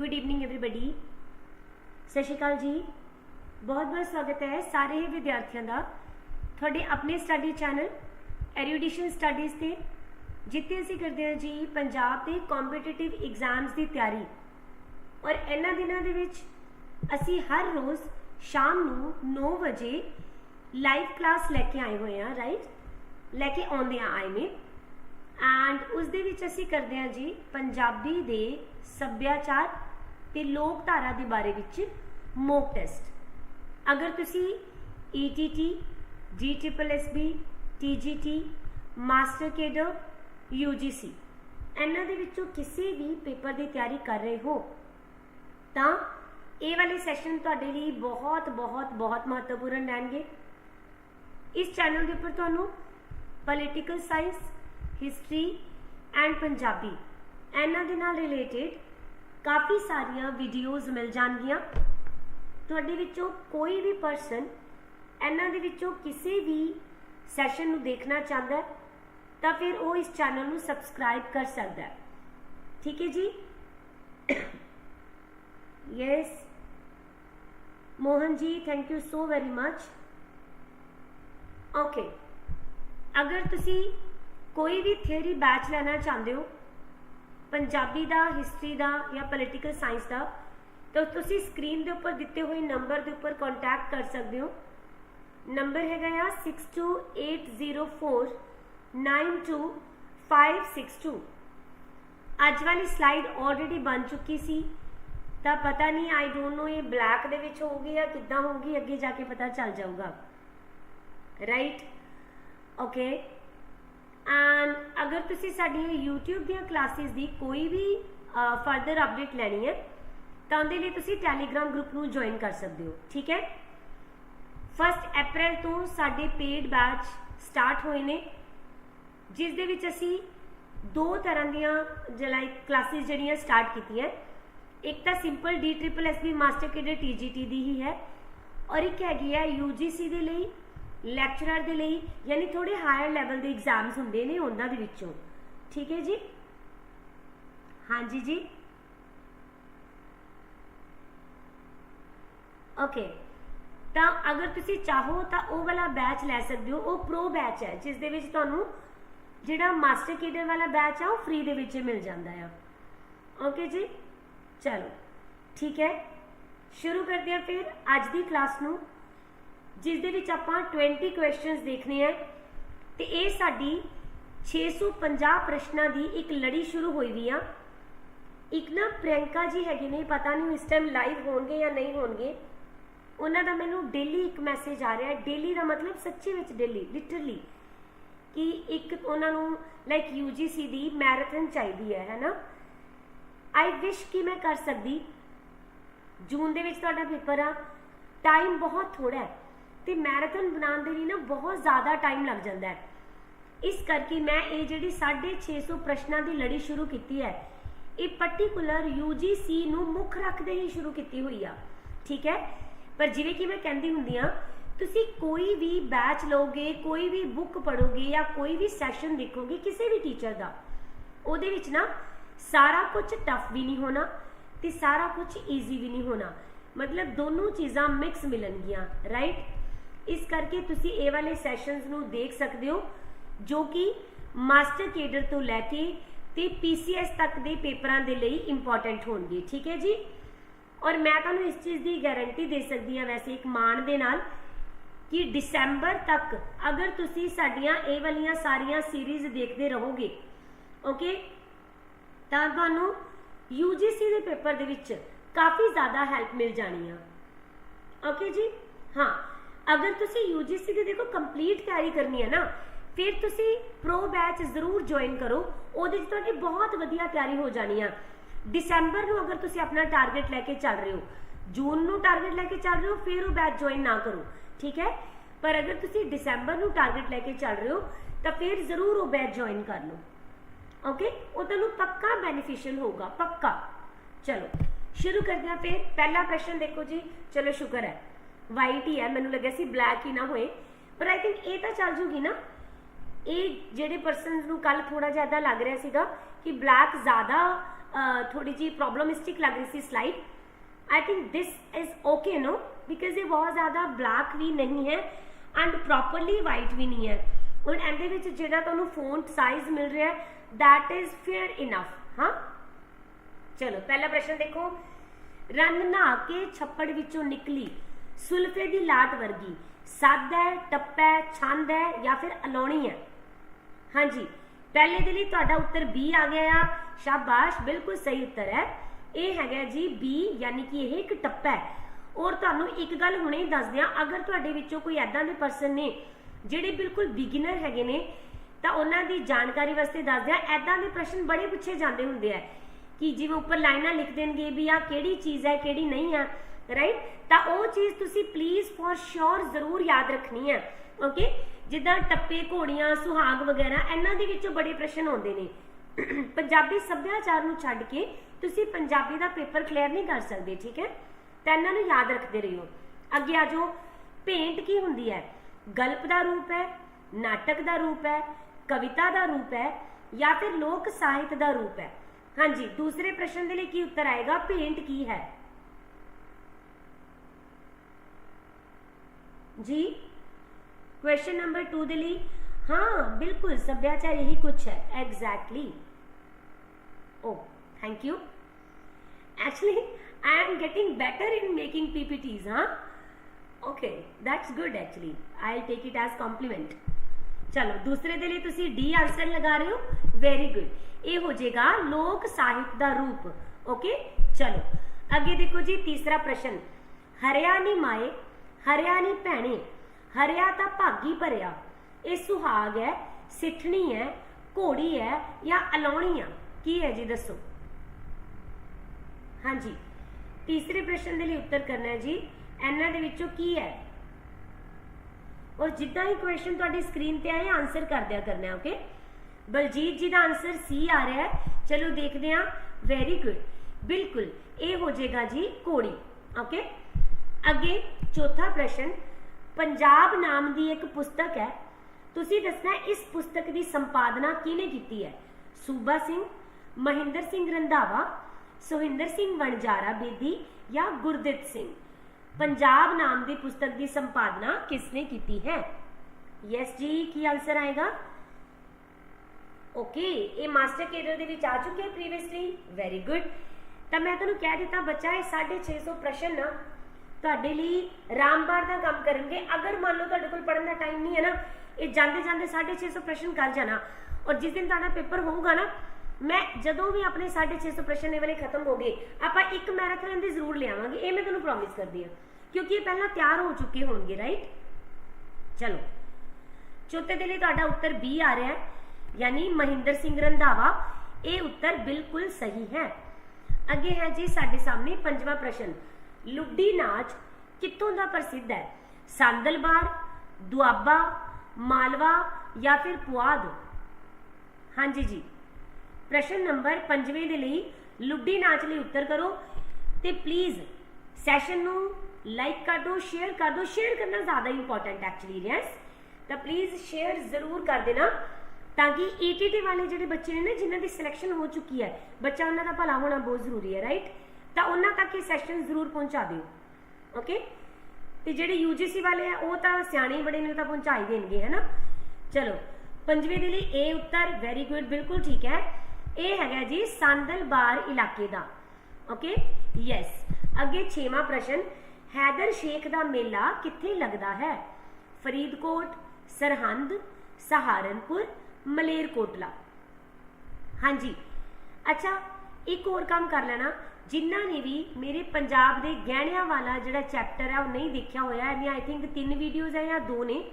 Good evening everybody ਸਤਿ ਸ਼੍ਰੀ ਅਕਾਲ ਜੀ ਬਹੁਤ ਬਹੁਤ ਸਵਾਗਤ ਹੈ ਸਾਰੇ ਹੀ ਵਿਦਿਆਰਥੀਆਂ ਦਾ ਤੁਹਾਡੇ ਆਪਣੇ ਸਟੱਡੀ ਚੈਨਲ ਐਰੀਡੀਸ਼ਨ ਸਟੱਡੀਜ਼ ਤੇ ਜਿੱਥੇ ਅਸੀਂ ਕਰਦੇ ਹਾਂ ਜੀ ਪੰਜਾਬ ਦੇ ਕੰਪੀਟੀਟਿਵ ਐਗਜ਼ਾਮਸ ਦੀ ਤਿਆਰੀ ਔਰ ਇਹਨਾਂ ਦਿਨਾਂ ਦੇ ਵਿੱਚ ਅਸੀਂ ਹਰ ਰੋਜ਼ ਸ਼ਾਮ ਨੂੰ 9 ਵਜੇ ਲਾਈਵ ਕਲਾਸ ਲੈ ਕੇ ਆਏ ਹੋਏ ਹਾਂ ਰਾਈਟ ਲੈ ਕੇ ਆਉਂਦੇ ਆ ਆਈ ਮੀਨ ਐਂਡ ਉਸ ਦੇ ਵਿੱਚ ਅਸੀਂ ਕਰਦੇ ਹਾਂ ਜੀ ਪੰਜਾਬੀ ਦੇ ਸੱਭਿਆਚਾਰ ਤੇ ਲੋਕ ਧਾਰਾ ਦੇ ਬਾਰੇ ਵਿੱਚ ਮੋਕ ਟੈਸਟ ਅਗਰ ਤੁਸੀਂ E ETT GSSB TGT master cadre UGC ਇਹਨਾਂ ਦੇ ਵਿੱਚੋਂ ਕਿਸੇ ਵੀ ਪੇਪਰ ਦੀ ਤਿਆਰੀ ਕਰ ਰਹੇ ਹੋ, ਤਾਂ ਇਹ ਵਾਲੇ ਸੈਸ਼ਨ ਤੁਹਾਡੇ ਲਈ ਬਹੁਤ ਬਹੁਤ ਬਹੁਤ ਮਹੱਤਵਪੂਰਨ ਰਹਿਣਗੇ। ਇਸ ਚੈਨਲ ਦੇ ਉੱਪਰ ਤੁਹਾਨੂੰ political science history and Punjabi, ਇਹਨਾਂ ਦੇ ਨਾਲ ਰਿਲੇਟਡ ਕਾਫੀ ਸਾਰੀਆਂ ਵੀਡੀਓਜ਼ ਮਿਲ ਜਾਣਗੀਆਂ। ਤੁਹਾਡੇ ਵਿੱਚੋਂ ਕੋਈ ਵੀ ਪਰਸਨ ਇਹਨਾਂ ਦੇ ਵਿੱਚੋਂ ਕਿਸੇ ਵੀ ਸੈਸ਼ਨ ਨੂੰ ਦੇਖਣਾ ਚਾਹੁੰਦਾ ਹੈ, ਤਾਂ ਫਿਰ ਉਹ ਇਸ ਚੈਨਲ ਨੂੰ ਸਬਸਕ੍ਰਾਈਬ ਕਰ ਸਕਦਾ ਹੈ। ਠੀਕ ਹੈ ਜੀ? Yes Mohan ji thank you so very much okay ਅਗਰ ਤੁਸੀਂ ਕੋਈ ਵੀ ਥਿਊਰੀ ਬੈਚ ਲੈਣਾ ਚਾਹੁੰਦੇ ਹੋ ਪੰਜਾਬੀ ਦਾ ਹਿਸਟਰੀ ਦਾ ਜਾਂ ਪੋਲੀਟੀਕਲ ਸਾਇੰਸ ਦਾ, ਤਾਂ ਤੁਸੀਂ ਸਕਰੀਨ ਦੇ ਉੱਪਰ ਦਿੱਤੇ ਹੋਏ ਨੰਬਰ ਦੇ ਉੱਪਰ ਕੰਟੈਕਟ ਕਰ ਸਕਦੇ ਹੋ। ਨੰਬਰ ਹੈਗਾ ਆ 6280492562 ਅੱਜ ਵਾਲੀ ਸਲਾਈਡ ਆਲਰੇਡੀ ਬਣ ਚੁੱਕੀ ਸੀ। ਤਾਂ ਪਤਾ ਨਹੀਂ ਆਈ ਡੋਨਟ ਨੋ ਇਹ ਬਲੈਕ ਦੇ ਵਿੱਚ ਹੋਊਗੀ ਜਾਂ ਕਿੱਦਾਂ ਹੋਊਗੀ, ਅੱਗੇ ਜਾ ਕੇ ਪਤਾ ਚੱਲ ਜਾਊਗਾ। ਰਾਈਟ ਓਕੇ ਐਂਡ ਅਗਰ ਤੁਸੀਂ ਸਾਡੀਆਂ YouTube ਦੀਆਂ ਕਲਾਸਿਸ ਦੀ ਕੋਈ ਵੀ ਫਰਦਰ ਅਪਡੇਟ ਲੈਣੀ ਹੈ, ਤਾਂ ਉਹਦੇ ਲਈ ਤੁਸੀਂ Telegram ਗਰੁੱਪ ਨੂੰ ਜੁਆਇਨ ਕਰ ਸਕਦੇ ਹੋ, ਠੀਕ ਹੈ? 1 ਅਪ੍ਰੈਲ ਤੋਂ ਸਾਡੇ ਪੇਡ ਬੈਚ ਸਟਾਰਟ ਹੋਏ ਨੇ, ਜਿਸ ਦੇ ਵਿੱਚ ਅਸੀਂ ਦੋ ਤਰ੍ਹਾਂ ਦੀਆਂ ਜਲਾਈ ਕਲਾਸਿਸ ਜਿਹੜੀਆਂ ਸਟਾਰਟ ਕੀਤੀਆਂ। ਇੱਕ ਤਾਂ simple D triple SB master cadre TGT ਦੀ ਹੀ ਹੈ, ਔਰ ਇੱਕ ਹੈਗੀ ਹੈ ਯੂਜੀਸੀ ਦੇ ਲਈ ਲੈਕਚਰਰ ਦੇ ਲਈ, ਯਾਨੀ ਥੋੜੇ ਹਾਇਰ ਲੈਵਲ ਦੇ ਐਗਜ਼ਾਮਸ ਹੁੰਦੇ ਨੇ ਉਹਨਾਂ ਦੇ ਵਿੱਚੋਂ। ਠੀਕ ਹੈ ਜੀ? ਹਾਂਜੀ ਜੀ। ਓਕੇ ਤਾਂ ਅਗਰ ਤੁਸੀਂ ਚਾਹੋ ਤਾਂ ਉਹ ਵਾਲਾ ਬੈਚ ਲੈ ਸਕਦੇ ਹੋ, ਉਹ ਪ੍ਰੋ ਬੈਚ ਹੈ, ਜਿਸ ਦੇ ਵਿੱਚ ਤੁਹਾਨੂੰ ਜਿਹੜਾ ਮਾਸਟਰ ਕੇਡਰ ਵਾਲਾ ਬੈਚ ਆ, ਉਹ ਫ੍ਰੀ ਦੇ ਵਿੱਚ ਮਿਲ ਜਾਂਦਾ ਆ। ਓਕੇ ਜੀ? ਚਲੋ, ਠੀਕ ਹੈ। ਸ਼ੁਰੂ ਕਰਦੇ ਹਾਂ ਫਿਰ ਅੱਜ ਦੀ ਕਲਾਸ ਨੂੰ। ਜਿਸ ਦੇ ਵਿੱਚ ਆਪਾਂ 20 ਕੁਐਸਚਨਸ ਦੇਖਨੇ ਆ, ਤੇ ਇਹ ਸਾਡੀ 650 ਪ੍ਰਸ਼ਨਾਂ ਦੀ ਇੱਕ ਲੜੀ ਸ਼ੁਰੂ ਹੋਈ ਵੀ ਆ। ਇੱਕ ਨਾ ਪ੍ਰਿਯੰਕਾ ਜੀ ਹੈਗੇ ਨੇ, ਪਤਾ ਨਹੀਂ ਇਸ ਟਾਈਮ ਲਾਈਵ ਹੋਣਗੇ ਜਾਂ ਨਹੀਂ ਹੋਣਗੇ। ਉਹਨਾਂ ਦਾ ਮੈਨੂੰ ਡੇਲੀ ਇੱਕ ਮੈਸੇਜ ਆ ਰਿਹਾ ਡੇਲੀ ਦਾ ਮਤਲਬ ਸੱਚੀ ਵਿੱਚ ਡੇਲੀ ਲਿਟਰਲੀ ਕਿ ਇੱਕ ਉਹਨਾਂ ਨੂੰ ਲਾਈਕ UGC ਦੀ ਮੈਰਾਥਨ ਚਾਹੀਦੀ ਹੈ, ਹੈਨਾ? ਆਈ ਵਿਸ਼ ਕਿ ਮੈਂ ਕਰ ਸਕਦੀ। ਜੂਨ ਦੇ ਵਿੱਚ ਤੁਹਾਡਾ ਪੇਪਰ ਆ। ਟਾਈਮ ਬਹੁਤ ਥੋੜਾ ਹੈ। ਤੇ ਮੈਰਾਥਨ ਬਣਾਉਣ ਦੇ ਲਈ ਨਾ ਬਹੁਤ ਜ਼ਿਆਦਾ ਟਾਈਮ ਲੱਗ ਜਾਂਦਾ ਹੈ। ਇਸ ਕਰਕੇ ਮੈਂ ਇਹ ਜਿਹੜੀ 650 ਪ੍ਰਸ਼ਨਾਂ ਦੀ ਲੜੀ ਸ਼ੁਰੂ ਕੀਤੀ ਹੈ, ਇਹ ਪਾਰਟਿਕੂਲਰ UGC ਨੂੰ ਮੁੱਖ ਰੱਖਦੇ ਹੀ ਸ਼ੁਰੂ ਕੀਤੀ ਹੋਈ ਆ। ਠੀਕ ਹੈ? ਪਰ ਜਿਵੇਂ ਕਿ ਮੈਂ ਕਹਿੰਦੀ ਹੁੰਦੀ ਆ ਤੁਸੀਂ ਕੋਈ ਵੀ ਬੈਚ ਲਓਗੇ, ਕੋਈ ਵੀ ਬੁੱਕ ਪੜੋਗੇ ਜਾਂ ਕੋਈ ਵੀ ਸੈਸ਼ਨ ਦੇਖੋਗੇ ਕਿਸੇ ਵੀ ਟੀਚਰ ਦਾ, ਉਹਦੇ ਵਿੱਚ ਨਾ ਸਾਰਾ ਕੁਝ ਟਫ ਵੀ ਨਹੀਂ ਹੋਣਾ ਤੇ ਸਾਰਾ ਕੁਝ ਈਜ਼ੀ ਵੀ ਨਹੀਂ ਹੋਣਾ। ਮਤਲਬ ਦੋਨੋਂ ਚੀਜ਼ਾਂ ਮਿਕਸ ਮਿਲਣਗੀਆਂ ਰਾਈਟ ਇਸ ਕਰਕੇ ਤੁਸੀਂ ਇਹ ਵਾਲੇ ਸੈਸ਼ਨਸ ਨੂੰ ਦੇਖ ਸਕਦੇ ਹੋ, ਜੋ ਕਿ ਮਾਸਟਰ ਕੇਡਰ ਤੋਂ ਲੈ ਕੇ ਤੇ PCS ਤੱਕ ਦੇ ਪੇਪਰਾਂ ਦੇ ਲਈ ਇੰਪੋਰਟੈਂਟ ਹੋਣਗੇ, ਠੀਕ ਹੈ ਜੀ? ਔਰ ਮੈਂ ਤੁਹਾਨੂੰ ਇਸ ਚੀਜ਼ ਦੀ ਗਾਰੰਟੀ ਦੇ ਸਕਦੀ ਹਾਂ ਵੈਸੇ ਇੱਕ ਮਾਣ ਦੇ ਨਾਲ ਕਿ ਦਸੰਬਰ ਤੱਕ ਅਗਰ ਤੁਸੀਂ ਸਾਡੀਆਂ ਇਹ ਵਾਲੀਆਂ ਸਾਰੀਆਂ ਸੀਰੀਜ਼ ਦੇਖਦੇ ਰਹੋਗੇ ਓਕੇ ਤਾਂ ਤੁਹਾਨੂੰ UGC ਦੇ ਪੇਪਰ ਦੇ ਵਿੱਚ ਕਾਫੀ ਜ਼ਿਆਦਾ ਹੈਲਪ ਮਿਲ ਜਾਣੀ ਆ। ਓਕੇ ਜੀ? ਹਾਂ ਅਗਰ ਤੁਸੀਂ UGC ਦੀ ਦੇਖੋ ਕੰਪਲੀਟ ਤਿਆਰੀ ਕਰਨੀ ਹੈ ਨਾ, ਫਿਰ ਤੁਸੀਂ ਪ੍ਰੋ ਬੈਚ ਜ਼ਰੂਰ ਜੁਆਇਨ ਕਰੋ। ਉਹਦੇ 'ਚ ਤੁਹਾਡੀ ਬਹੁਤ ਵਧੀਆ ਤਿਆਰੀ ਹੋ ਜਾਣੀ ਆ। ਦਸੰਬਰ ਨੂੰ ਅਗਰ ਤੁਸੀਂ ਆਪਣਾ ਟਾਰਗੇਟ ਲੈ ਕੇ ਚੱਲ ਰਹੇ ਹੋ ਜੂਨ ਨੂੰ ਟਾਰਗੇਟ ਲੈ ਕੇ ਚੱਲ ਰਹੇ ਹੋ, ਫਿਰ ਉਹ ਬੈਚ ਜੁਆਇਨ ਨਾ ਕਰੋ, ਠੀਕ ਹੈ? ਪਰ ਅਗਰ ਤੁਸੀਂ ਦਸੰਬਰ ਨੂੰ ਟਾਰਗੇਟ ਲੈ ਕੇ ਚੱਲ ਰਹੇ ਹੋ, ਤਾਂ ਫਿਰ ਜ਼ਰੂਰ ਉਹ ਬੈਚ ਜੁਆਇਨ ਕਰ ਲਓ। ਓਕੇ ਉਹ ਤੁਹਾਨੂੰ ਪੱਕਾ ਬੈਨੀਫੀਸ਼ੀਅਲ ਹੋਊਗਾ, ਪੱਕਾ। ਚਲੋ, ਸ਼ੁਰੂ ਕਰਦੇ ਹਾਂ ਫਿਰ। ਪਹਿਲਾ ਪ੍ਰਸ਼ਨ ਦੇਖੋ ਜੀ। ਚਲੋ, ਸ਼ੁਕਰ ਹੈ। ਵਾਈਟ ਹੀ ਹੈ, ਮੈਨੂੰ ਲੱਗਿਆ ਸੀ ਬਲੈਕ ਹੀ ਨਾ ਹੋਏ। ਪਰ ਆਈ ਥਿੰਕ ਇਹ ਤਾਂ ਚੱਲ ਜੂਗੀ ਨਾ। ਇਹ ਜਿਹੜੇ ਪਰਸਨਸ ਨੂੰ ਕੱਲ ਥੋੜਾ ਜਿਹਾ ਏਦਾਂ ਲੱਗ ਰਿਹਾ ਸੀਗਾ ਕਿ ਬਲੈਕ ਜ਼ਿਆਦਾ ਥੋੜੀ ਜੀ ਪ੍ਰੋਬਲਮਿਸਟਿਕ ਲੱਗ ਰਹੀ ਸੀ slide I think this is okay no because ਇਹ ਬਹੁਤ ਜ਼ਿਆਦਾ ਬਲੈਕ ਵੀ ਨਹੀਂ ਹੈ ਐਂਡ ਪ੍ਰੋਪਰਲੀ ਵਾਈਟ ਵੀ ਨਹੀਂ ਹੈ। ਹੁਣ ਇਹਦੇ ਵਿੱਚ ਜਿਹੜਾ ਤੁਹਾਨੂੰ ਫੋਨ ਸਾਈਜ਼ ਮਿਲ ਰਿਹਾ ਦੈਟ ਇਜ਼ ਫੇਅਰ ਇਨਫ ਹਾਂ? ਚਲੋ, ਪਹਿਲਾ ਪ੍ਰਸ਼ਨ ਦੇਖੋ। ਰੰਨ ਨਹਾ ਕੇ ਛੱਪੜ ਵਿੱਚੋਂ ਨਿਕਲੀ। ਸੁਲਫੇ ਦੀ ਲਾਟ ਵਰਗੀ। ਸੱਦ ਹੈ, ਟੱਪਾ ਹੈ, ਛੰਦ ਹੈ ਜਾਂ ਫਿਰ ਅਲਾਉਣੀ ਹੈ। ਹਾਂਜੀ, ਪਹਿਲੇ ਦੇ ਲਈ ਤੁਹਾਡਾ ਉੱਤਰ B ਆ ਗਿਆ ਆ। ਸ਼ਾਬਾਸ਼, ਬਿਲਕੁਲ ਸਹੀ ਉੱਤਰ ਹੈ। ਇਹ ਹੈਗਾ ਜੀ B, ਯਾਨੀ ਕਿ ਇਹ ਇੱਕ ਟੱਪਾ ਹੈ। ਔਰ ਤੁਹਾਨੂੰ ਇੱਕ ਗੱਲ ਹੁਣੇ ਹੀ ਦੱਸ ਦਿਆਂ ਅਗਰ ਤੁਹਾਡੇ ਵਿੱਚੋਂ ਕੋਈ ਐਦਾਂ ਦੇ ਪਰਸਨ ਨੇ, ਜਿਹੜੇ ਬਿਲਕੁਲ ਬਿਗਿਨਰ ਹੈਗੇ ਨੇ, ਤਾਂ ਉਹਨਾਂ ਦੀ ਜਾਣਕਾਰੀ ਵਾਸਤੇ ਦੱਸ ਦਿਆਂ ਐਦਾਂ ਦੇ ਪ੍ਰਸ਼ਨ ਬੜੇ ਪੁੱਛੇ ਜਾਂਦੇ ਹੁੰਦੇ ਆ ਕਿ ਜਿਵੇਂ ਉੱਪਰ ਲਾਈਨਾਂ ਲਿਖ ਦੇਣਗੇ ਵੀ ਆ ਕਿਹੜੀ ਚੀਜ਼ ਹੈ, ਕਿਹੜੀ ਨਹੀਂ ਆ। ਰਾਈਟ ਤਾਂ ਉਹ ਚੀਜ਼ ਤੁਸੀਂ ਪਲੀਜ਼ ਫॉर ਸ਼ੋਰ ਜ਼ਰੂਰ ਯਾਦ ਰੱਖਣੀ ਹੈ ਓਕੇ ਜਿੱਦਾਂ ਟੱਪੇ ਘੋੜੀਆਂ, ਸੁਹਾਗ ਵਗੈਰਾ, ਇਹਨਾਂ ਦੇ ਵਿੱਚੋਂ ਬੜੇ ਪ੍ਰਸ਼ਨ ਆਉਂਦੇ ਨੇ। ਪੰਜਾਬੀ ਸੱਭਿਆਚਾਰ ਨੂੰ ਛੱਡ ਕੇ ਤੁਸੀਂ ਪੰਜਾਬੀ ਦਾ ਪੇਪਰ ਕਲੀਅਰ ਨਹੀਂ ਕਰ ਸਕਦੇ, ਠੀਕ ਹੈ? ਤਾਂ ਇਹਨਾਂ ਨੂੰ ਯਾਦ ਰੱਖਦੇ ਰਹੀਓ। ਅੱਗੇ ਆ ਜਾਓ। ਪੇਂਟ ਕੀ ਹੁੰਦੀ ਹੈ? ਗਲਪ ਦਾ ਰੂਪ ਹੈ, ਨਾਟਕ ਦਾ ਰੂਪ ਹੈ, ਕਵਿਤਾ ਦਾ ਰੂਪ ਹੈ, ਜਾਂ ਫਿਰ ਲੋਕ ਸਾਹਿਤ ਦਾ ਰੂਪ ਹੈ। ਹਾਂਜੀ, ਦੂਸਰੇ ਪ੍ਰਸ਼ਨ ਦੇ ਲਈ ਕੀ ਉੱਤਰ ਆਏਗਾ? ਪੇਂਟ ਕੀ ਹੈ? ਜੀ ਕੁਐਸਚਨ ਨੰਬਰ 2 ਦੇ ਲਈ ਹਾਂ ਬਿਲਕੁਲ ਸੱਭਿਆਚਾਰ ਇਹੀ ਕੁਝ ਹੈ exactly Oh, thank you. Actually, I am getting better in making PPTs, huh? Okay, that's good actually. I'll take it as compliment. ਚਲੋ ਦੂਸਰੇ ਦੇ ਲਈ ਤੁਸੀਂ ਡੀ ਆਨਸਰ ਲਗਾ ਰਹੇ ਹੋ ਵੈਰੀ ਗੁੱਡ ਇਹ ਹੋ ਜਾਏਗਾ ਲੋਕ ਸਾਹਿਤ ਦਾ ਰੂਪ ਓਕੇ ਚਲੋ ਅੱਗੇ ਦੇਖੋ ਜੀ ਤੀਸਰਾ ਪ੍ਰਸ਼ਨ ਹਰਿਆ ਨੀ ਮਾਏ ਹਰਿਆ ਨੀ ਭੈਣੇ, ਹਰਿਆ ਤਾਂ ਭਾਗੀ ਭਰਿਆ। ਇਹ ਸੁਹਾਗ ਹੈ, ਸਿੱਠਣੀ ਹੈ, ਘੋੜੀ ਹੈ ਜਾਂ ਅਲਾਉਣੀ ਆ? ਕੀ ਹੈ ਜੀ, ਦੱਸੋ? ਹਾਂਜੀ, ਤੀਸਰੇ ਪ੍ਰਸ਼ਨ ਦੇ ਲਈ ਉੱਤਰ ਕਰਨਾ ਹੈ ਜੀ। ਇਹਨਾਂ ਦੇ ਵਿੱਚੋਂ ਕੀ ਹੈ? ਔਰ ਜਿੱਦਾਂ ਹੀ ਕੁਐਸਚਨ ਤੁਹਾਡੀ ਸਕਰੀਨ ਤੇ ਆਏ ਆਨਸਰ ਕਰ ਦਿਆ ਕਰਨਾ ਹੈ ਓਕੇ ਬਲਜੀਤ ਜੀ ਦਾ ਆਨਸਰ ਸੀ ਆ ਰਿਹਾ ਹੈ। ਚਲੋ ਦੇਖਦੇ ਹਾਂ। ਵੈਰੀ ਗੁੱਡ ਬਿਲਕੁਲ, ਇਹ ਹੋ ਜਾਏਗਾ ਜੀ ਕੋੜੀ ਓਕੇ ਅੱਗੇ ਚੌਥਾ ਪ੍ਰਸ਼ਨ, ਪੰਜਾਬ ਨਾਮ ਦੀ ਇੱਕ ਪੁਸਤਕ ਹੈ। ਤੁਸੀਂ ਦੱਸਣਾ ਇਸ ਪੁਸਤਕ ਦੀ ਸੰਪਾਦਨਾ ਕਿਹਨੇ ਕੀਤੀ ਹੈ? ਸੂਬਾ ਸਿੰਘ, ਮਹਿੰਦਰ ਸਿੰਘ ਰੰਧਾਵਾ, ਸੁਹਿੰਦਰ ਸਿੰਘ ਵਣਜਾਰਾ ਬੇਦੀ ਜਾਂ ਗੁਰਦਿੱਤ ਸਿੰਘ? ਪੰਜਾਬ ਨਾਮ ਦੀ ਪੁਸਤਕ ਦੀ ਸੰਪਾਦਨਾ ਕਿਸਨੇ ਕੀਤੀ ਹੈ? ਯੈਸ ਜੀ, ਕੀ ਆਨਸਰ ਆਏਗਾ? ਓਕੇ ਇਹ ਮਾਸਟਰ ਕੇਡਰ ਦੇ ਵਿੱਚ ਆ ਚੁੱਕੇ ਪ੍ਰੀਵੀਅਸਲੀ ਵੈਰੀ ਗੁੱਡ ਤਾਂ ਮੈਂ ਤੁਹਾਨੂੰ ਕਹਿ ਦਿੱਤਾ, ਬੱਚਾ, ਇਹ 650 ਪ੍ਰਸ਼ਨ ਨਾ ਤੁਹਾਡੇ ਲਈ ਰਾਮਬਾਰ ਦਾ ਕੰਮ ਕਰਨਗੇ। ਅਗਰ ਮੰਨ ਲਓ ਤੁਹਾਡੇ ਕੋਲ ਪੜਨ ਦਾ ਟਾਈਮ ਨਹੀਂ ਹੈ ਨਾ, ਇਹ ਜਾਂਦੇ ਜਾਂਦੇ 650 ਪ੍ਰਸ਼ਨ ਕਰ ਜਾਣਾ। ਔਰ ਜਿਸ ਦਿਨ ਤੁਹਾਡਾ ਪੇਪਰ ਹੋਊਗਾ ਨਾ, ਮੈਂ ਜਦੋਂ ਵੀ ਆਪਣੇ 650 ਪ੍ਰਸ਼ਨ ਇਹ ਵਾਲੇ ਖਤਮ ਹੋ ਗਏ, ਆਪਾਂ ਇੱਕ ਮੈਰਾਥਨ ਦੀ ਜ਼ਰੂਰ ਲਿਆਵਾਂਗੇ। ਇਹ ਮੈਂ ਤੁਹਾਨੂੰ ਪ੍ਰੋਮਿਸ ਕਰਦੀ ਹਾਂ। ਕਿਉਂਕਿ ਇਹ ਪਹਿਲਾਂ ਤਿਆਰ ਹੋ ਚੁੱਕੇ ਹੋਣਗੇ ਰਾਈਟ ਚਲੋ। ਚੌਥੇ ਦੇ ਲਈ ਤੁਹਾਡਾ ਉੱਤਰ B ਆ ਰਿਹਾ ਹੈ। ਯਾਨੀ ਮਹਿੰਦਰ ਸਿੰਘ ਰੰਧਾਵਾ, ਇਹ ਉੱਤਰ ਬਿਲਕੁਲ ਸਹੀ ਹੈ। ਅੱਗੇ ਹੈ ਜੀ ਸਾਡੇ ਸਾਹਮਣੇ ਪੰਜਵਾਂ ਪ੍ਰਸ਼ਨ। ਲੁੱਡੀ ਨਾਚ ਕਿੱਥੋਂ ਦਾ ਪ੍ਰਸਿੱਧ ਹੈ? ਸੰਦਲਬਾਰ ਦੁਆਬਾ, ਮਾਲਵਾ ਜਾਂ ਫਿਰ ਪੁਆਧ? ਹਾਂਜੀ ਜੀ। ਪ੍ਰਸ਼ਨ ਨੰਬਰ 5ਵੇਂ ਦੇ ਲਈ ਲੁੱਡੀ ਨਾਚ ਲਈ ਉੱਤਰ ਕਰੋ ਤੇ ਪਲੀਜ਼ ਸੈਸ਼ਨ ਨੂੰ ਲਾਈਕ ਕਰ ਦਿਓ ਸ਼ੇਅਰ ਕਰ ਦਿਓ। ਸ਼ੇਅਰ ਕਰਨਾ ਜ਼ਿਆਦਾ ਇੰਪੋਰਟੈਂਟ ਐਕਚੁਅਲੀ ਯੈਸ ਤਾਂ ਪਲੀਜ਼ ਸ਼ੇਅਰ ਜ਼ਰੂਰ ਕਰ ਦੇਣਾ ਤਾਂ ਕਿ ETT ਵਾਲੇ ਜਿਹੜੇ ਬੱਚੇ ਨੇ ਨਾ, ਜਿਨ੍ਹਾਂ ਦੀ ਸਿਲੈਕਸ਼ਨ ਹੋ ਚੁੱਕੀ ਹੈ, ਬੱਚਾ ਉਹਨਾਂ ਦਾ ਭਲਾ ਹੋਣਾ ਬਹੁਤ ਜ਼ਰੂਰੀ ਹੈ ਰਾਈਟ ਤਾਂ ਉਹਨਾਂ ਤੱਕ ਇਹ ਸੈਸ਼ਨ ਜ਼ਰੂਰ ਪਹੁੰਚਾ ਦਿਓ ਓਕੇ ਤੇ ਜਿਹੜੇ UGC ਵਾਲੇ ਆ, ਉਹ ਤਾਂ ਸਿਆਣੇ ਬੜੇ ਨੇ ਤਾਂ ਪਹੁੰਚਾ ਹੀ ਦੇਣਗੇ, ਹੈਨਾ? ਚਲੋ, ਪੰਜਵੇਂ ਦੇ ਲਈ ਇਹ ਉੱਤਰ ਵੈਰੀ ਗੁੱਡ ਬਿਲਕੁਲ ਠੀਕ ਹੈ। ਇਹ ਹੈਗਾ ਜੀ ਸੰਦਲਬਾਰ ਇਲਾਕੇ ਦਾ ਓਕੇ ਯੈਸ ਅੱਗੇ 6ਵਾਂ ਪ੍ਰਸ਼ਨ, ਹੈਦਰ ਸ਼ੇਖ ਦਾ ਮੇਲਾ ਕਿੱਥੇ ਲੱਗਦਾ ਹੈ? ਫਰੀਦਕੋਟ, ਸਰਹੰਦ, ਸਹਾਰਨਪੁਰ, ਮਲੇਰਕੋਟਲਾ। ਹਾਂਜੀ। ਅੱਛਾ, ਇੱਕ ਹੋਰ ਕੰਮ ਕਰ ਲੈਣਾ। ਜਿਨ੍ਹਾਂ ਨੇ ਵੀ ਮੇਰੇ ਪੰਜਾਬ ਦੇ ਗਹਿਣਿਆਂ ਵਾਲਾ ਜਿਹੜਾ ਚੈਪਟਰ ਹੈ ਉਹ ਨਹੀਂ ਦੇਖਿਆ ਹੋਇਆ ਇਹਦੀਆਂ ਆਈ ਥਿੰਕ ਤਿੰਨ ਵੀਡੀਓਜ਼ ਹੈ ਜਾਂ ਦੋ ਨੇ,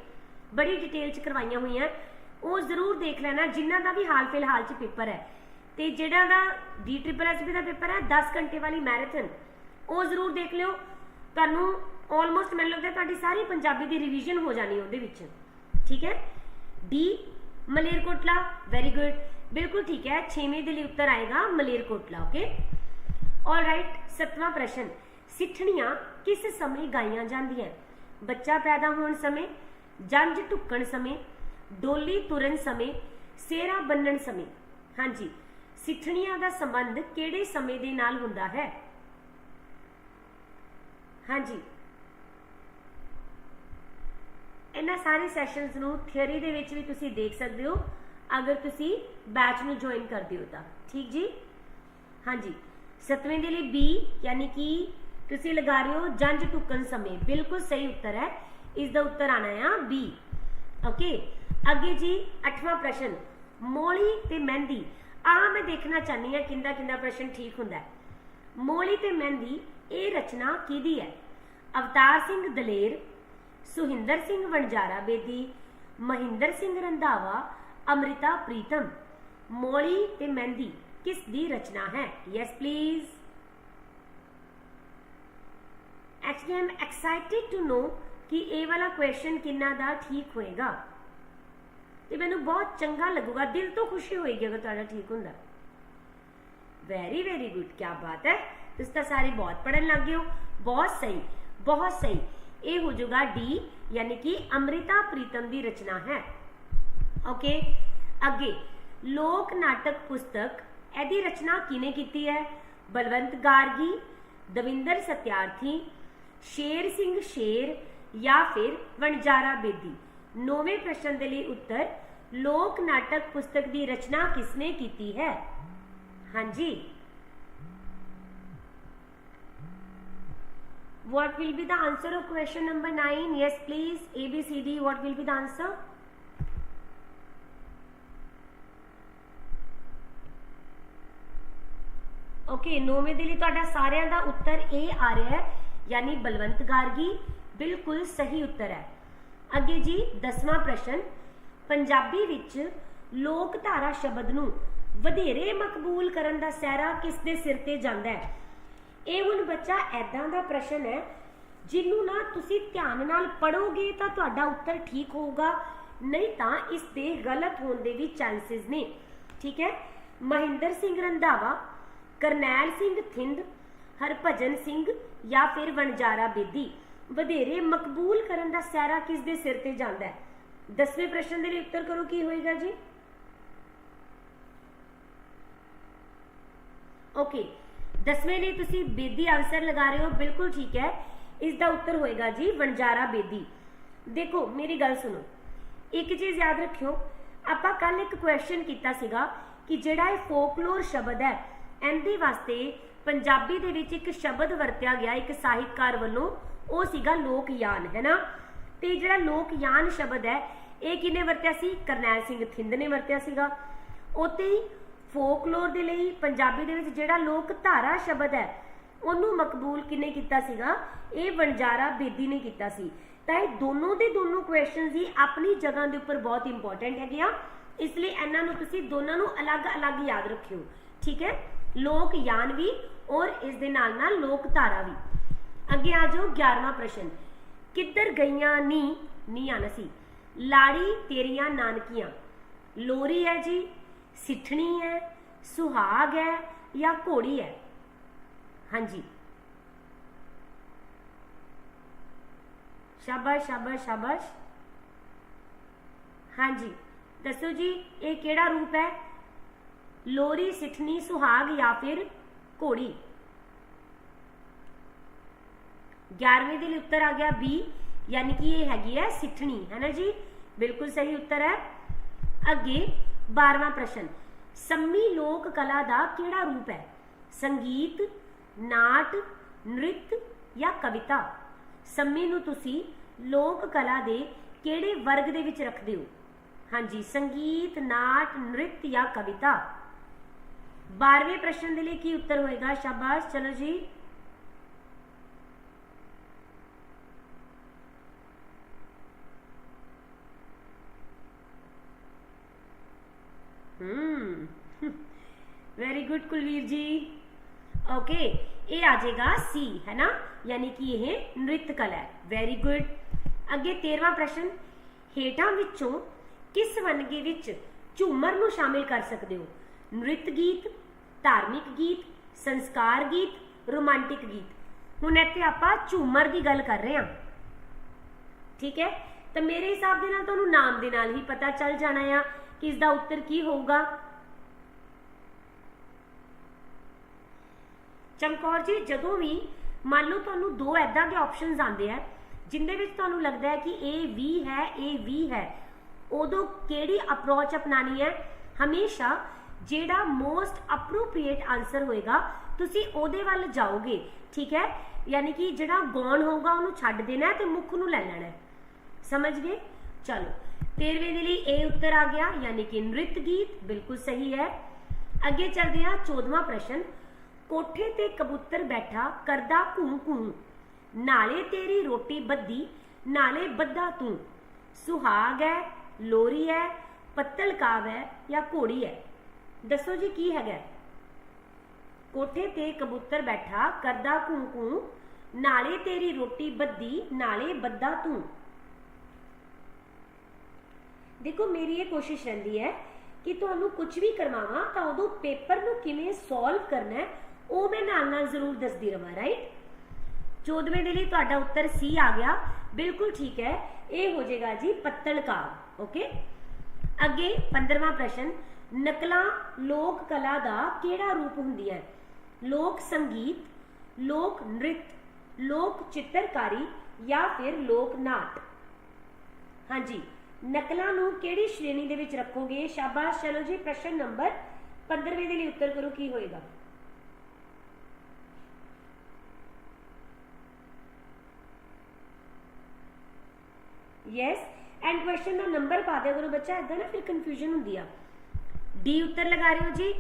ਬੜੀ ਡਿਟੇਲ ਚ ਕਰਵਾਈਆਂ ਹੋਈਆਂ। ਉਹ ਜ਼ਰੂਰ ਦੇਖ ਲੈਣਾ, ਜਿਨ੍ਹਾਂ ਦਾ ਵੀ ਹਾਲ ਫਿਲਹਾਲ ਚ ਪੇਪਰ ਹੈ। ਤੇ ਜਿਹੜਾ ਦਾ ਡੀ ਟ੍ਰਿਪਲ ਐਸਪੀ ਦਾ ਪੇਪਰ ਹੈ 10 ਘੰਟੇ ਵਾਲੀ ਮੈਰਾਥਨ ਉਹ ਜ਼ਰੂਰ ਦੇਖ ਲਿਓ। ਤੁਹਾਨੂੰ ਆਲਮੋਸਟ ਮੈਨੂੰ ਲੱਗਦਾ ਤੁਹਾਡੀ ਸਾਰੀ ਪੰਜਾਬੀ ਦੀ ਰਿਵੀਜ਼ਨ ਹੋ ਜਾਣੀ ਉਹਦੇ ਵਿੱਚ। ਠੀਕ ਹੈ? ਡੀ ਮਲੇਰਕੋਟਲਾ ਵੈਰੀ ਗੁੱਡ ਬਿਲਕੁਲ ਠੀਕ ਹੈ 6ਵੇਂ ਦੇ ਲਈ ਉੱਤਰ ਆਏਗਾ ਮਲੇਰਕੋਟਲਾ ਓਕੇ ਰਾਈਟ ਸੱਤਵਾਂ ਪ੍ਰਸ਼ਨ। ਸਿੱਠਣੀਆਂ ਕਿਸ ਸਮੇਂ ਗਾਈਆਂ ਜਾਂਦੀਆਂ? ਬੱਚਾ ਪੈਦਾ ਹੋਣ ਸਮੇਂ ਜੰਜ ਢੁੱਕਣ ਸਮੇਂ, ਡੋਲੀ ਤੁਰਨ ਸਮੇਂ, ਸੇਰਾ ਬੰਨਣ ਸਮੇਂ। ਹਾਂਜੀ, ਸਿੱਠਣੀਆਂ ਦਾ ਸੰਬੰਧ ਕਿਹੜੇ ਸਮੇਂ ਦੇ ਨਾਲ ਹੁੰਦਾ ਹੈ? ਹਾਂਜੀ। ਇਹਨਾਂ ਸਾਰੇ ਸੈਸ਼ਨਸ ਨੂੰ ਥਿਉਰੀ ਦੇ ਵਿੱਚ ਵੀ ਤੁਸੀਂ ਦੇਖ ਸਕਦੇ ਹੋ। ਅਗਰ ਤੁਸੀਂ ਬੈਚ ਨੂੰ ਜੁਆਇਨ ਕਰਦੇ ਹੋ ਤਾਂ। ਠੀਕ ਜੀ? ਹਾਂਜੀ। ਸਤਵੇਂ ਦੇ ਲਈ ਬੀ ਯਾਨੀ ਕਿ ਤੁਸੀਂ ਲਗਾ ਰਹੇ ਹੋ ਜੰਜ ਟੁਕਣ ਸਮੇਂ। ਬਿਲਕੁਲ ਸਹੀ ਉੱਤਰ ਹੈ। ਇਸ ਦਾ ਉੱਤਰ ਆਣਾ ਆ ਬੀ ਓਕੇ ਅੱਗੇ ਜੀ 8ਵਾਂ ਪ੍ਰਸ਼ਨ। ਮੋਲੀ ਤੇ ਮਹਿੰਦੀ। ਆ ਮੈਂ ਦੇਖਣਾ ਚਾਹਨੀ ਹਾਂ ਕਿੰਦਾ ਕਿੰਦਾ ਪ੍ਰਸ਼ਨ ਠੀਕ ਹੁੰਦਾ ਹੈ। ਮੋਲੀ ਤੇ ਮਹਿੰਦੀ, ਇਹ ਰਚਨਾ ਕਿਹਦੀ ਹੈ? ਅਵਤਾਰ ਸਿੰਘ ਦਲੇਰ, ਸੁਹਿੰਦਰ ਸਿੰਘ ਵਣਜਾਰਾ ਬੇਦੀ, ਮਹਿੰਦਰ ਸਿੰਘ ਰੰਧਾਵਾ, ਅਮ੍ਰਿਤਾ ਪ੍ਰੀਤਮ। ਮੋਲੀ ਤੇ ਮਹਿੰਦੀ। ਕਿਸ ਦੀ ਰਚਨਾ ਹੈ yes please actually I'm excited to know ਕਿ ਇਹ ਵਾਲਾ ਕੁਐਸਚਨ ਕਿੰਨਾ ਦਾ ਠੀਕ ਹੋਏਗਾ ਤੇ ਮੈਨੂੰ ਬਹੁਤ ਚੰਗਾ ਲੱਗੂਗਾ ਦਿਲ ਤੋਂ ਖੁਸ਼ੀ ਹੋਏਗੀ ਅਗਰ ਤੁਹਾਡਾ ਠੀਕ ਹੁੰਦਾ ਵੈਰੀ ਵੈਰੀ ਗੁੱਡ ਕੀ ਬਾਤ ਹੈ ਤੁਸੀਂ ਤਾਂ ਸਾਰੇ ਬਹੁਤ ਪੜਨ ਲੱਗ ਗਏ ਹੋ ਬਹੁਤ ਸਹੀ ਬਹੁਤ ਸਹੀ ਇਹ ਹੋ ਜਾਊਗਾ ਡੀ ਯਾਨੀ ਕਿ ਅੰਮ੍ਰਿਤਾ ਪ੍ਰੀਤਮ ਦੀ ਰਚਨਾ ਹੈ ਓਕੇ ਅੱਗੇ ਲੋਕ ਨਾਟਕ ਪੁਸਤਕ ਇਹਦੀ ਰਚਨਾ ਕਿਨੇ ਕੀਤੀ ਹੈ ਬਲਵੰਤ ਗਾਰਗੀ ਦਵਿੰਦਰ ਸਤਿਆਰਥੀ ਸ਼ੇਰ ਸਿੰਘ ਸ਼ੇਰ ਜਾਂ ਫਿਰ ਵਣਜਾਰਾ ਬੇਦੀ ਨੌਵੇਂ ਪ੍ਰਸ਼ਨ ਦੇ ਲਈ ਉੱਤਰ ਲੋਕ ਨਾਟਕ ਪੁਸਤਕ ਦੀ ਰਚਨਾ ਕਿਸਨੇ ਕੀਤੀ ਹੈ ਹਾਂਜੀ what will be the answer of question number 9 yes, please. A, b, c, d, what will be the answer? Okay ਨੌਵੇਂ ਦੇ ਲਈ ਤੁਹਾਡਾ ਸਾਰਿਆਂ ਦਾ ਉੱਤਰ ਇਹ ਆ ਰਿਹਾ ਹੈ, ਯਾਨੀ ਬਲਵੰਤ ਗਾਰਗੀ, ਬਿਲਕੁਲ ਸਹੀ ਉੱਤਰ ਹੈ। ਅੱਗੇ ਜੀ 10ਵਾਂ ਪ੍ਰਸ਼ਨ, ਪੰਜਾਬੀ ਵਿੱਚ ਲੋਕ ਧਾਰਾ ਸ਼ਬਦ ਨੂੰ ਵਧੇਰੇ ਮਕਬੂਲ ਕਰਨ ਦਾ ਸਹਿਰਾ ਕਿਸ ਦੇ ਸਿਰ ਤੇ ਜਾਂਦਾ ਹੈ? ਇਹ ਹੁਣ ਬੱਚਾ ਐਦਾਂ ਦਾ ਪ੍ਰਸ਼ਨ ਹੈ, ਜਿਹਨੂੰ ਨਾ ਤੁਸੀਂ ਧਿਆਨ ਨਾਲ ਪੜੋਗੇ ਤਾਂ ਤੁਹਾਡਾ ਉੱਤਰ ਠੀਕ ਹੋਊਗਾ, ਨਹੀਂ ਤਾਂ ਇਸ ਦੇ ਗਲਤ ਹੋਣ ਦੇ ਵੀ ਚਾਂਸਸ ਨੇ। ਠੀਕ ਹੈ? ਮਹਿੰਦਰ ਸਿੰਘ ਰੰਧਾਵਾ ਕਰਨੈਲ ਸਿੰਘ ਥਿੰਦ, ਹਰਭਜਨ ਸਿੰਘ ਜਾਂ ਫਿਰ ਵਣਜਾਰਾ ਬੇਦੀ। ਵਧੇਰੇ ਮਕਬੂਲ ਕਰਨ ਦਾ ਸਹਿਰਾ ਕਿਸ ਦੇ ਸਿਰ ਤੇ ਜਾਂਦਾ ਹੈ? ਦਸਵੇਂ ਪ੍ਰਸ਼ਨ ਦੇ ਲਈ ਉੱਤਰ ਕਰੋ, ਕੀ ਹੋਏਗਾ ਜੀ? ਓਕੇ ਦਸਵੇਂ ਲਈ ਤੁਸੀਂ ਬੇਦੀ ਅਵਸਰ ਲਗਾ ਰਹੇ ਹੋ, ਬਿਲਕੁਲ ਠੀਕ ਹੈ। ਇਸ ਦਾ ਉੱਤਰ ਹੋਏਗਾ ਜੀ, ਵਣਜਾਰਾ ਬੇਦੀ। ਦੇਖੋ, ਮੇਰੀ ਗੱਲ ਸੁਣੋ। ਇੱਕ ਚੀਜ਼ ਯਾਦ ਰੱਖਿਓ, ਆਪਾਂ ਕੱਲ ਇੱਕ ਕੁਐਸਚਨ ਕੀਤਾ ਸੀਗਾ ਕਿ ਜਿਹੜਾ ਇਹ ਫੋਕਲੋਰ ਸ਼ਬਦ ਹੈ ਇਹਦੇ ਵਾਸਤੇ ਪੰਜਾਬੀ ਦੇ ਵਿੱਚ ਇੱਕ ਸ਼ਬਦ ਵਰਤਿਆ ਗਿਆ ਇੱਕ ਸਾਹਿਤਕਾਰ ਵੱਲੋਂ, ਉਹ ਸੀਗਾ ਲੋਕ ਯਾਨ ਹੈ ਨਾ? ਤੇ ਜਿਹੜਾ ਲੋਕ ਯਾਨ ਸ਼ਬਦ ਹੈ, ਇਹ ਕਿਨੇ ਵਰਤਿਆ ਸੀ? ਕਰਨੈਲ ਸਿੰਘ ਥਿੰਦ ਨੇ ਵਰਤਿਆ ਸੀਗਾ। ਉਤੇ ਹੀ ਫੋਕਲੋਰ ਦੇ ਲਈ ਪੰਜਾਬੀ ਦੇ ਵਿੱਚ ਜਿਹੜਾ ਲੋਕ ਧਾਰਾ ਸ਼ਬਦ ਹੈ, ਉਹਨੂੰ ਮਕਬੂਲ ਕਿਨੇ ਕੀਤਾ ਸੀਗਾ? ਇਹ ਵਣਜਾਰਾ ਬੇਦੀ ਨੇ ਕੀਤਾ ਸੀ। ਤਾਂ ਇਹ ਦੋਨੋਂ ਦੇ ਦੋਨੋਂ ਕੁਐਸਚਨਸ ਹੀ ਆਪਣੀ ਜਗ੍ਹਾ ਦੇ ਉੱਪਰ ਬਹੁਤ ਇੰਪੋਰਟੈਂਟ ਹੈਗੇ ਆ। ਇਸ ਲਈ ਇਹਨਾਂ ਨੂੰ ਤੁਸੀਂ ਦੋਨਾਂ ਨੂੰ ਅਲੱਗ-ਅਲੱਗ ਯਾਦ ਰੱਖਿਓ। ਠੀਕ ਹੈ? ਲੋਕ ਯਾਨ ਵੀ ਔਰ ਇਸ ਦੇ ਨਾਲ ਨਾਲ ਲੋਕ ਧਾਰਾ ਵੀ। ਅੱਗੇ ਆ ਜਾਓ 11ਵਾਂ ਪ੍ਰਸ਼ਨ। ਕਿੱਧਰ ਗਈਆਂ ਨੀ ਨੀ ਆਣਾ ਸੀ। ਲਾੜੀ ਤੇਰੀਆਂ ਨਾਨਕੀਆਂ। ਲੋਰੀ ਹੈ ਜੀ, ਸਿੱਠਣੀ ਹੈ ਸੁਹਾਗ ਹੈ ਜਾਂ ਘੋੜੀ ਹੈ ਹਾਂਜੀ। ਸ਼ਾਬਾਸ਼ ਸ਼ਾਬਾਸ਼ ਸ਼ਾਬਾਸ਼। ਹਾਂਜੀ। ਦੱਸੋ ਜੀ, ਇਹ ਕਿਹੜਾ ਰੂਪ ਹੈ ਲੋਰੀ ਸਿੱਠਣੀ ਸੁਹਾਗ ਜਾਂ ਫਿਰ ਘੋੜੀ। 11ਵੇਂ ਦੇ ਲਈ ਉੱਤਰ ਆ ਗਿਆ ਬੀ, ਯਾਨੀ ਕਿ ਇਹ ਹੈਗੀ ਹੈ ਸਿੱਠਣੀ ਹੈ ਨਾ ਜੀ? ਬਿਲਕੁਲ ਸਹੀ ਉੱਤਰ ਹੈ। ਅੱਗੇ 12ਵਾਂ ਪ੍ਰਸ਼ਨ। ਸੰਮੀ ਲੋਕ ਕਲਾ ਦਾ ਕਿਹੜਾ ਰੂਪ ਹੈ? ਸੰਗੀਤ, ਨਾਟ, ਨ੍ਰਿਤ ਜਾਂ ਕਵਿਤਾ? ਸੰਮੀ ਨੂੰ ਤੁਸੀਂ ਲੋਕ ਕਲਾ ਦੇ ਕਿਹੜੇ ਵਰਗ ਦੇ ਵਿੱਚ ਰੱਖਦੇ ਹੋ? ਹਾਂਜੀ, ਸੰਗੀਤ, ਨਾਟ, ਨ੍ਰਿਤ ਜਾਂ ਕਵਿਤਾ। 12ਵੇਂ ਪ੍ਰਸ਼ਨ ਦੇ ਲਈ ਕੀ ਉੱਤਰ ਹੋਏਗਾ? ਸ਼ਾਬਾਸ਼, ਚਲੋ ਜੀ। ਹਮ ਵੈਰੀ ਗੁੱਡ ਕੁਲਵੀਰ ਜੀ। ਓਕੇ ਇਹ ਆ ਜਾਏਗਾ ਸੀ ਹੈ ਨਾ ਯਾਨੀ ਕਿ ਇਹ ਨ੍ਰਿਤ ਕਲਾ ਹੈ। ਵੈਰੀ ਗੁੱਡ ਅੱਗੇ 13ਵਾਂ ਪ੍ਰਸ਼ਨ। ਹੇਠਾਂ ਵਿੱਚੋਂ ਕਿਸ ਵੰਨਗੀ ਵਿੱਚ ਝੂਮਰ ਨੂੰ ਸ਼ਾਮਿਲ ਕਰ ਸਕਦੇ ਹੋ? ਨ੍ਰਿਤ ਗੀਤ, ਧਾਰਮਿਕ ਗੀਤ, ਸੰਸਕਾਰ ਗੀਤ, ਰੋਮਾਂਟਿਕ ਗੀਤ। ਹੁਣ ਇੱਥੇ ਆਪਾਂ ਝੂਮਰ ਦੀ ਗੱਲ ਕਰ ਰਹੇ ਹਾਂ। ਠੀਕ ਹੈ? ਤਾਂ ਮੇਰੇ ਹਿਸਾਬ ਦੇ ਨਾਲ ਤੁਹਾਨੂੰ ਨਾਮ ਦੇ ਨਾਲ ਹੀ ਪਤਾ ਚੱਲ ਜਾਣਾ ਆ ਕਿ ਇਸ ਦਾ ਉੱਤਰ ਕੀ ਹੋਊਗਾ। ਚਮਕੌਰ ਜੀ, ਜਦੋਂ ਵੀ ਮੰਨ ਲਓ ਤੁਹਾਨੂੰ ਦੋ ਐਦਾਂ ਦੇ ਆਪਸ਼ਨਸ ਆਉਂਦੇ ਆ, ਜਿੰਦੇ ਵਿੱਚ ਤੁਹਾਨੂੰ ਲੱਗਦਾ ਹੈ ਕਿ ਇਹ ਵੀ ਹੈ ਇਹ ਵੀ ਹੈ, ਉਦੋਂ ਕਿਹੜੀ ਅਪਰੋਚ ਅਪਣਾਣੀ ਹੈ? ਹਮੇਸ਼ਾ ਜਿਹੜਾ ਮੋਸਟ ਅਪਰੋਪ੍ਰੀਏਟ ਆਨਸਰ ਹੋਏਗਾ, ਤੁਸੀਂ ਉਹਦੇ ਵੱਲ ਜਾਓਗੇ, ਠੀਕ ਹੈ? ਯਾਨੀ ਕਿ ਜਿਹੜਾ ਗੌਣ ਹੋਊਗਾ, ਉਹਨੂੰ ਛੱਡ ਦੇਣਾ ਤੇ ਮੁੱਖ ਨੂੰ ਲੈ ਲੈਣਾ ਸਮਝ ਗਏ? ਚਲੋ 13ਵੇਂ ਦੇ ਲਈ ਇਹ ਉੱਤਰ ਆ ਗਿਆ, ਯਾਨੀ ਕਿ ਨ੍ਰਿਤ ਗੀਤ, ਬਿਲਕੁਲ ਸਹੀ ਹੈ। ਅੱਗੇ ਚੱਲਦੇ ਹਾਂ 14ਵਾਂ ਪ੍ਰਸ਼ਨ। ਕੋਠੇ ਤੇ ਕਬੂਤਰ ਬੈਠਾ, ਕਰਦਾ ਘੂੰ ਘੂੰ। ਨਾਲੇ ਤੇਰੀ ਰੋਟੀ ਬੱਦੀ ਨਾਲੇ ਬੱਦਾ ਤੂੰ। ਸੁਹਾਗ ਹੈ, ਲੋਰੀ ਹੈ, ਪੱਤਲ ਕਾਵ ਹੈ ਜਾਂ ਘੋੜੀ ਹੈ। ਦੱਸੋ ਜੀ ਕੀ ਹੈਗਾ? ਕੋਠੇ ਤੇ ਕਬੂਤਰ ਬੈਠਾ, ਕਰਦਾ ਘੂੰ ਘੂੰ, ਨਾਲੇ ਤੇਰੀ ਰੋਟੀ ਬੱਦੀ ਨਾਲੇ ਬੱਦਾ ਤੂੰ। ਦੇਖੋ, ਮੇਰੀ ਇਹ ਕੋਸ਼ਿਸ਼ ਰਹਿੰਦੀ ਹੈ ਕਿ ਤੁਹਾਨੂੰ ਕੁਝ ਵੀ ਕਰਵਾਵਾਂ ਤਾਂ ਉਦੋਂ ਪੇਪਰ ਨੂੰ ਕਿਵੇਂ ਸੋਲਵ ਕਰਨਾ ਹੈ, ਉਹ ਮੈਂ ਨਾਲ ਨਾਲ ਜ਼ਰੂਰ ਦੱਸਦੀ ਰਵਾਂ ਰਾਈਟ 14ਵੇਂ ਦੇ ਲਈ ਤੁਹਾਡਾ ਉੱਤਰ ਸੀ ਆ ਗਿਆ। ਬਿਲਕੁਲ ਠੀਕ ਹੈ। ਇਹ ਹੋ ਜਾਏਗਾ ਜੀ ਪੱਤਲ ਕਾਵ ਓਕੇ ਅੱਗੇ 15ਵਾਂ ਪ੍ਰਸ਼ਨ। ਨਕਲਾਂ ਲੋਕ ਕਲਾ ਦਾ ਕਿਹੜਾ ਰੂਪ ਹੁੰਦੀ ਹੈ? ਲੋਕ ਸੰਗੀਤ, ਲੋਕ ਨ੍ਰਿਤ, ਲੋਕ ਚਿੱਤਰਕਾਰੀ ਜਾਂ ਫਿਰ ਲੋਕ ਨਾਟ? ਹਾਂਜੀ, ਨਕਲਾਂ ਨੂੰ ਕਿਹੜੀ ਸ਼੍ਰੇਣੀ ਦੇ ਵਿੱਚ ਰੱਖੋਗੇ? ਸ਼ਾਬਾਸ਼, ਚਲੋ ਜੀ, ਪ੍ਰਸ਼ਨ ਨੰਬਰ 15ਵੇਂ ਦੇ ਲਈ ਉੱਤਰ ਕਰੋ, ਕੀ ਹੋਏਗਾ? ਯੈਸ ਐਂਡ ਕੁਐਸਚਨ ਦਾ ਨੰਬਰ ਪਾ ਦਿਆ ਕਰੋ ਬੱਚਾ ਇਦਾਂ ਨਾ ਫਿਰ ਕਨਫਿਊਜ਼ਨ ਹੁੰਦੀ ਆ। ਡੀ ਉੱਤਰ ਲਗਾ ਰਹੇ ਹੋ ਜੀ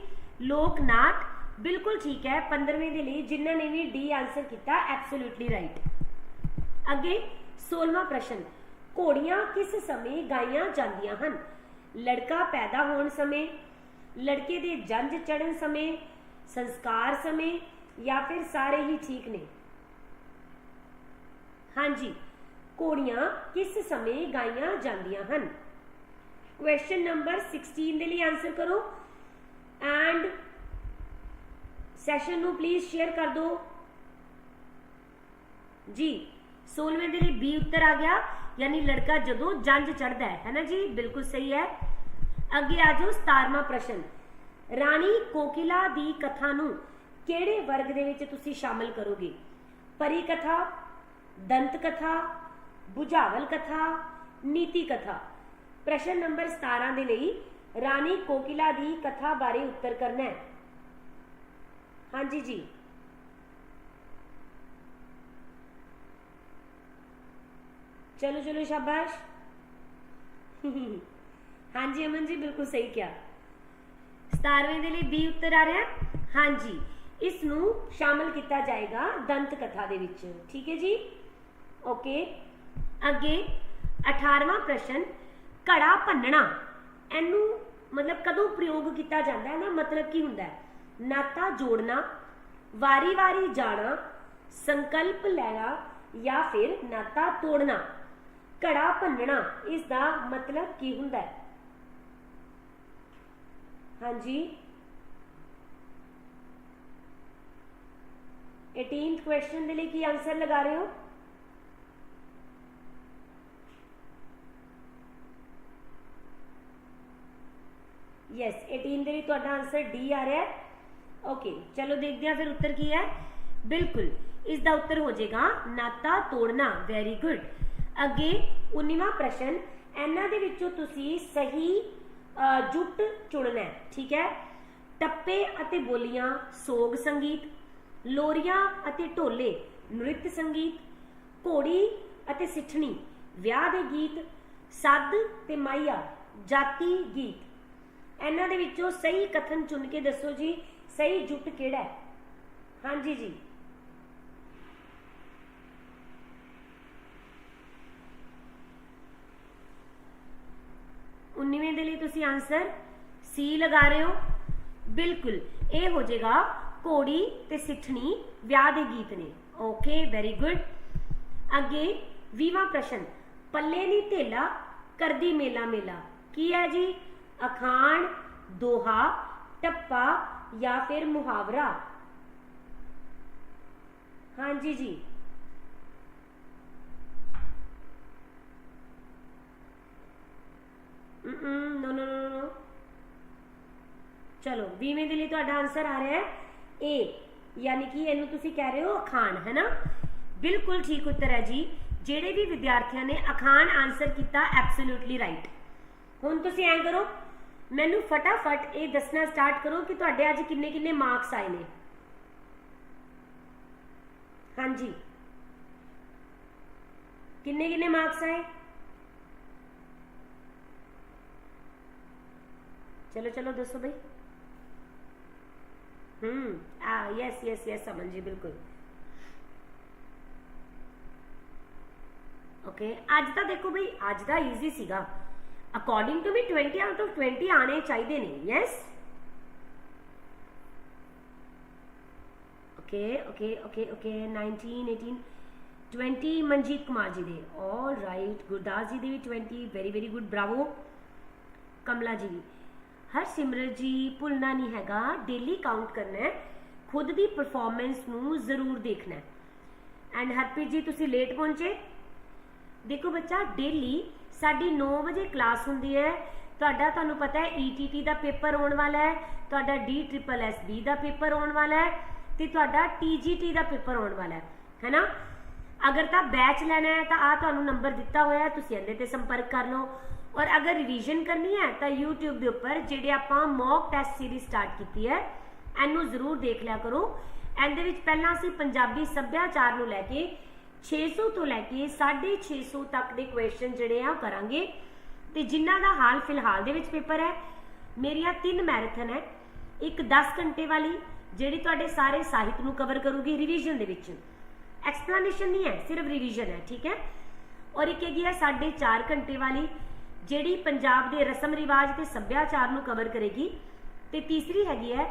ਲੋਕ ਨਾਟ ਬਿਲਕੁਲ ਠੀਕ ਹੈ 15ਵੇਂ ਦੇ ਲਈ ਜਿਨ੍ਹਾਂ ਨੇ ਵੀ ਡੀ ਆਨਸਰ ਕੀਤਾ ਐਬਸੋਲੂਟਲੀ ਰਾਈਟ ਅੱਗੇ 16ਵਾਂ ਪ੍ਰਸ਼ਨ ਘੋੜੀਆਂ ਕਿਸ ਸਮੇਂ ਗਾਈਆਂ ਜਾਂਦੀਆਂ ਹਨ ਲੜਕਾ ਪੈਦਾ ਹੋਣ ਸਮੇਂ ਲੜਕੇ ਦੇ ਜੰਜ ਚੜਨ ਸਮੇਂ ਸੰਸਕਾਰ ਸਮੇਂ ਜਾਂ ਫਿਰ ਸਾਰੇ ਹੀ ਠੀਕ ਨੇ ਹਾਂਜੀ ਘੋੜੀਆਂ ਕਿਸ ਸਮੇਂ ਗਾਈਆਂ ਜਾਂਦੀਆਂ ਹਨ ਕੁਐਸਚਨ ਨੰਬਰ 16 ਦੇ ਲਈ ਆਨਸਰ ਕਰੋ। ਐਂਡ ਸੈਸ਼ਨ ਨੂੰ ਪਲੀਜ਼ ਸ਼ੇਅਰ ਕਰ ਦਿਓ। ਜੀ 16ਵੇਂ ਦੇ ਲਈ ਬੀ ਉੱਤਰ ਆ ਗਿਆ। ਯਾਨੀ ਲੜਕਾ ਜਦੋਂ ਜੰਜ ਚੜਦਾ ਹੈ ਹੈ ਨਾ ਜੀ? ਬਿਲਕੁਲ ਸਹੀ ਹੈ। ਅੱਗੇ ਆ ਜਾਓ 17ਵਾਂ ਪ੍ਰਸ਼ਨ। ਰਾਣੀ ਕੋਕਿਲਾ ਦੀ ਕਥਾ ਨੂੰ ਕਿਹੜੇ ਵਰਗ ਦੇ ਵਿੱਚ ਤੁਸੀਂ ਸ਼ਾਮਲ ਕਰੋਗੇ? ਪਰੀ ਕਥਾ ਦੰਤ ਕਥਾ ਬੁਝਾਵਲ ਕਥਾ, ਨੀਤੀ ਕਥਾ। ਪ੍ਰਸ਼ਨ ਨੰਬਰ 17 ਦੇ ਲਈ ਰਾਣੀ ਕੋਕਿਲਾ ਦੀ ਕਥਾ ਬਾਰੇ ਉੱਤਰ ਕਰਨਾ ਹੈ। ਹਾਂਜੀ ਜੀ। ਚਲੋ ਚਲੋ, ਸ਼ਾਬਾਸ਼। ਹਾਂਜੀ, ਅਮਨ ਜੀ, ਬਿਲਕੁਲ ਸਹੀ ਕਿਹਾ। 17ਵੇਂ ਦੇ ਲਈ ਬੀ ਉੱਤਰ ਆ ਰਿਹਾ। ਹਾਂਜੀ ਇਸ ਨੂੰ ਸ਼ਾਮਲ ਕੀਤਾ ਜਾਏਗਾ ਦੰਤ ਕਥਾ ਦੇ ਵਿੱਚ। ਠੀਕ ਹੈ ਜੀ? ਓਕੇ। ਅੱਗੇ 18ਵਾਂ ਪ੍ਰਸ਼ਨ ਘੜਾ ਭੰਨਣਾ, ਇਹਨੂੰ ਮਤਲਬ ਕਦੋਂ ਪ੍ਰਯੋਗ ਕੀਤਾ ਜਾਂਦਾ ਹੈ ਨਾ, ਮਤਲਬ ਕੀ ਹੁੰਦਾ ਹੈ? ਨਾਤਾ ਜੋੜਨਾ ਵਾਰੀ-ਵਾਰੀ ਜਾਣਾ, ਸੰਕਲਪ ਲੈਣਾ ਜਾਂ ਫਿਰ ਨਾਤਾ ਤੋੜਨਾ। ਘੜਾ ਭੰਨਣਾ, ਇਸ ਦਾ ਮਤਲਬ ਕੀ ਹੁੰਦਾ ਹੈ? ਹਾਂਜੀ। 18th ਕੁਐਸਚਨ ਦੇ ਲਈ ਕੀ ਆਨਸਰ ਲਗਾ ਰਹੇ ਹੋ? ਯੈਸ 18 ਦੇ ਲਈ ਤੁਹਾਡਾ ਆਨਸਰ ਡੀ ਆ ਰਿਹਾ ਹੈ। ਓਕੇ ਚਲੋ ਦੇਖਦੇ ਹਾਂ ਫਿਰ ਉੱਤਰ ਕੀ ਹੈ। ਬਿਲਕੁਲ, ਇਸ ਦਾ ਉੱਤਰ ਹੋ ਜਾਏਗਾ, ਨਾਤਾ ਤੋੜਨਾ ਵੈਰੀ ਗੁੱਡ ਅੱਗੇ 19ਵਾਂ ਪ੍ਰਸ਼ਨ, ਇਹਨਾਂ ਦੇ ਵਿੱਚੋਂ ਤੁਸੀਂ ਸਹੀ ਜੁੱਟ ਚੁਣਨਾ ਹੈ, ਠੀਕ ਹੈ? ਟੱਪੇ ਅਤੇ ਬੋਲੀਆਂ, ਸੋਗ ਸੰਗੀਤ, ਲੋਰੀਆਂ ਅਤੇ ਢੋਲੇ, ਨ੍ਰਿਤ ਸੰਗੀਤ, ਘੋੜੀ ਅਤੇ ਸਿੱਠਣੀ, ਵਿਆਹ ਦੇ ਗੀਤ, ਸੱਦ ਤੇ ਮਾਈਆ ਜਾਤੀ ਗੀਤ। ਇਹਨਾਂ ਦੇ ਵਿੱਚੋਂ ਸਹੀ ਕਥਨ ਚੁਣ ਕੇ ਦੱਸੋ ਜੀ, ਸਹੀ ਜੁੱਟ ਕਿਹੜਾ ਹੈ? ਹਾਂਜੀ ਜੀ। ਉਨੀਵੇਂ ਦੇ ਲਈ ਤੁਸੀਂ ਆਨਸਰ ਸੀ ਲਗਾ ਰਹੇ ਹੋ। ਬਿਲਕੁਲ, ਇਹ ਹੋ ਜਾਏਗਾ ਘੋੜੀ ਤੇ ਸਿੱਠਣੀ, ਵਿਆਹ ਦੇ ਗੀਤ ਨੇ। ਓਕੇ ਵੈਰੀ ਗੁੱਡ ਅੱਗੇ 20ਵਾਂ ਪ੍ਰਸ਼ਨ, ਪੱਲੇ ਨਹੀਂ ਢੇਲਾ, ਕਰਦੀ ਮੇਲਾ ਮੇਲਾ। ਕੀ ਹੈ ਜੀ? ਅਖਾਣ, ਦੋਹਾ, ਟੱਪਾ ਜਾਂ ਫਿਰ ਮੁਹਾਵਰਾ। ਹਾਂਜੀ ਜੀ। ਨੋ ਨੋ ਨੋ ਨੋ ਚਲੋ 20ਵੇਂ ਦੇ ਲਈ ਤੁਹਾਡਾ ਆਨਸਰ ਆ ਰਿਹਾ ਹੈ। ਏ ਯਾਨੀ ਕਿ ਇਹਨੂੰ ਤੁਸੀਂ ਕਹਿ ਰਹੇ ਹੋ ਅਖਾਣ ਹੈ ਨਾ ਬਿਲਕੁਲ ਠੀਕ ਉੱਤਰ ਹੈ ਜੀ। ਜਿਹੜੇ ਵੀ ਵਿਦਿਆਰਥੀਆਂ ਨੇ ਅਖਾਣ ਆਨਸਰ ਕੀਤਾ ਐਬਸੋਲੂਟਲੀ ਰਾਈਟ ਹੁਣ ਤੁਸੀਂ ਐਂ ਕਰੋ ਮੈਨੂੰ ਫਟਾਫਟ ਇਹ ਦੱਸਣਾ ਸਟਾਰਟ ਕਰੋ ਕਿ ਤੁਹਾਡੇ ਅੱਜ ਕਿੰਨੇ ਕਿੰਨੇ ਮਾਰਕਸ ਆਏ ਨੇ। ਹਾਂਜੀ। ਕਿੰਨੇ ਕਿੰਨੇ ਮਾਰਕਸ ਆਏ? ਚਲੋ ਚਲੋ, ਦੱਸੋ ਬਈ। ਹਮ ਆ ਯੈਸ ਯੈਸ ਯੈਸ ਸਮਝ ਜੀ, ਬਿਲਕੁਲ। ਓਕੇ ਅੱਜ ਤਾਂ ਦੇਖੋ ਬਈ, ਅੱਜ ਦਾ ਈਜ਼ੀ ਸੀਗਾ। ਅਕੋਰਡਿੰਗ ਟੂ ਵੀ 20 ਆਊਟ ਆਫ 20 ਆਣੇ ਚਾਹੀਦੇ ਨੇ yes okay okay okay okay 19 18 20 Manjit Kumar ji ਦੇ ਆਲ ਰਾਈਟ ਗੁਰਦਾਸ ਜੀ ਦੇ ਵੀ 20 very very good bravo Kamla ji ਵੀ ਹਰ ਸਿਮਰਤ ਜੀ ਭੁੱਲਣਾ ਨਹੀਂ ਹੈਗਾ ਡੇਲੀ ਕਾਊਂਟ ਕਰਨਾ ਹੈ ਖੁਦ ਦੀ ਪਰਫਾਰਮੈਂਸ ਨੂੰ ਜ਼ਰੂਰ ਦੇਖਣਾ ਹੈ ਐਂਡ ਹਰਪ੍ਰੀਤ ਜੀ ਤੁਸੀਂ ਲੇਟ ਪਹੁੰਚੇ ਦੇਖੋ ਬੱਚਾ ਡੇਲੀ ਸਾਡੀ 9 ਵਜੇ ਕਲਾਸ ਹੁੰਦੀ ਹੈ। ਤੁਹਾਡਾ ਤੁਹਾਨੂੰ ਪਤਾ ਹੈ ETT ਦਾ ਪੇਪਰ ਆਉਣ ਵਾਲਾ ਹੈ, ਤੁਹਾਡਾ DSSB ਦਾ ਪੇਪਰ ਆਉਣ ਵਾਲਾ ਹੈ ਤੇ ਤੁਹਾਡਾ TGT ਦਾ ਪੇਪਰ ਆਉਣ ਵਾਲਾ ਹੈ, ਹੈਨਾ? ਅਗਰ ਤਾਂ ਬੈਚ ਲੈਣਾ ਹੈ, ਤਾਂ ਆ ਤੁਹਾਨੂੰ ਨੰਬਰ ਦਿੱਤਾ ਹੋਇਆ ਹੈ, ਤੁਸੀਂ ਇਹਦੇ ਤੇ ਸੰਪਰਕ ਕਰ ਲਓ। ਔਰ ਅਗਰ ਰਿਵੀਜ਼ਨ ਕਰਨੀ ਹੈ, ਤਾਂ YouTube ਦੇ ਉੱਪਰ ਜਿਹੜੇ ਆਪਾਂ ਮੌਕ ਟੈਸਟ ਸੀਰੀਜ਼ ਸਟਾਰਟ ਕੀਤੀ ਹੈ, ਇਹਨੂੰ ਜ਼ਰੂਰ ਦੇਖ ਲਿਆ ਕਰੋ। ਇਹਦੇ ਵਿੱਚ ਪਹਿਲਾਂ ਅਸੀਂ ਪੰਜਾਬੀ ਸੱਭਿਆਚਾਰ ਨੂੰ ਲੈ ਕੇ 600 ਤੋਂ ਲੈ ਕੇ 650 ਤੱਕ ਦੇ ਕੁਐਸਚਨ ਜਿਹੜੇ ਆ ਉਹ ਕਰਾਂਗੇ। ਤੇ ਜਿਨ੍ਹਾਂ ਦਾ ਹਾਲ ਫਿਲਹਾਲ ਦੇ ਵਿੱਚ ਪੇਪਰ ਹੈ, ਮੇਰੀਆਂ ਤਿੰਨ ਮੈਰਾਥਨ ਹੈ, ਇੱਕ 10 ਘੰਟੇ ਵਾਲੀ, ਜਿਹੜੀ ਤੁਹਾਡੇ ਸਾਰੇ ਸਾਹਿਤ ਨੂੰ ਕਵਰ ਕਰੂਗੀ ਰਿਵੀਜ਼ਨ ਦੇ ਵਿੱਚ। ਐਕਸਪਲੇਨੇਸ਼ਨ ਨਹੀਂ ਹੈ, ਸਿਰਫ ਰਿਵੀਜ਼ਨ ਹੈ, ਠੀਕ ਹੈ? ਔਰ ਇੱਕ ਹੈਗੀ ਹੈ 4.5 ਘੰਟੇ ਵਾਲੀ, ਜਿਹੜੀ ਪੰਜਾਬ ਦੇ ਰਸਮ ਰਿਵਾਜ ਤੇ ਸੱਭਿਆਚਾਰ ਨੂੰ ਕਵਰ ਕਰੇਗੀ। ਤੇ ਤੀਸਰੀ ਹੈਗੀ ਹੈ